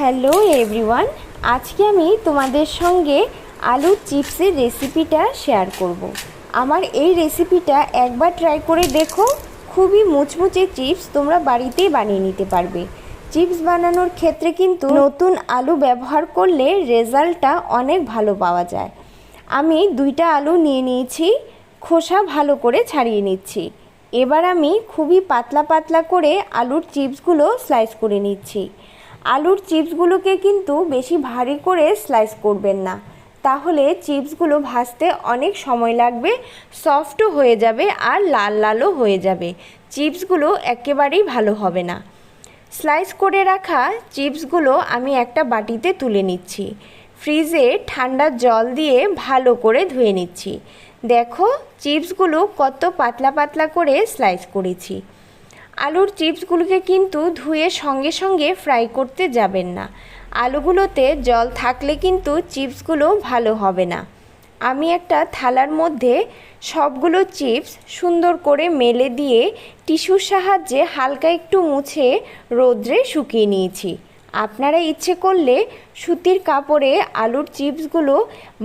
Hello everyone, আজকে আমি তোমাদের সঙ্গে আলুর চিপসের রেসিপিটা শেয়ার করব। আমার এই রেসিপিটা একবার ট্রাই করে দেখো, খুবই মুচমুচে চিপস তোমরা বাড়িতেই বানিয়ে নিতে পারবে। চিপস বানানোর ক্ষেত্রে কিন্তু নতুন আলু ব্যবহার করলে রেজাল্টটা অনেক ভালো পাওয়া যায়। আমি দুইটা আলু নিয়ে নিয়েছি, খোসা ভালো করে ছাড়িয়ে নিচ্ছি। এবার আমি খুবই পাতলা পাতলা করে আলুর চিপসগুলো স্লাইস করে নিচ্ছি। আলুর চিপসগুলোকে কিন্তু বেশি ভারী করে স্লাইস করবেন না। তাহলে চিপসগুলো ভাজতে অনেক সময় লাগবে সফটও হয়ে যাবে আর লাল লালও হয়ে যাবে। চিপসগুলো একেবারেই ভালো হবে না। স্লাইস করে রাখা চিপসগুলো আমি একটা বাটিতে তুলে নিচ্ছি। ফ্রিজে ঠান্ডা জল দিয়ে ভালো করে ধুয়ে নিচ্ছি। দেখো, চিপসগুলো কত পাতলা পাতলা করে স্লাইস করেছি। আলুর চিপসগুলোকে কিন্তু ধুয়ে সঙ্গে সঙ্গে ফ্রাই করতে যাবেন না। আলুগুলোতে জল থাকলে কিন্তু চিপসগুলো ভালো হবে না। আমি একটা থালার মধ্যে সবগুলো চিপস সুন্দর করে মেলে দিয়ে টিস্যুর সাহায্যে হালকা একটু মুছে রোদ্রে শুকিয়ে নিয়েছি। আপনারা ইচ্ছে করলে সুতির কাপড়ে আলুর চিপসগুলো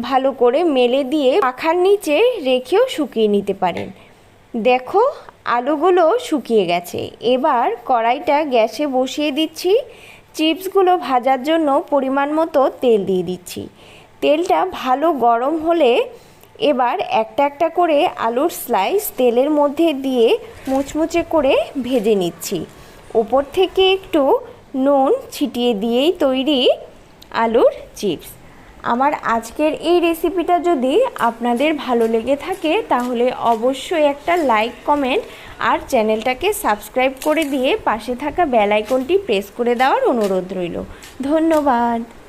ভালো করে মেলে দিয়ে পাখার নিচে রেখেও শুকিয়ে নিতে পারেন। দেখো, আলুগুলো শুকিয়ে গেছে। এবার কড়াইটা গ্যাসে বসিয়ে দিচ্ছি। চিপসগুলো ভাজার জন্য পরিমাণ মতো তেল দিয়ে দিচ্ছি। তেলটা ভালো গরম হলে এবার একটা একটা করে আলুর স্লাইস তেলের মধ্যে দিয়ে মুচমুচে করে ভেজে নিচ্ছি। ওপর থেকে একটু নুন ছিটিয়ে দিয়েই তৈরি আলুর চিপস। আমার আজকের এই রেসিপিটা যদি আপনাদের ভালো লেগে থাকে, তাহলে অবশ্যই একটা লাইক কমেন্ট আর চ্যানেলটাকে সাবস্ক্রাইব করে দিয়ে পাশে থাকা বেল আইকনটি প্রেস করে দেওয়ার অনুরোধ রইল। ধন্যবাদ!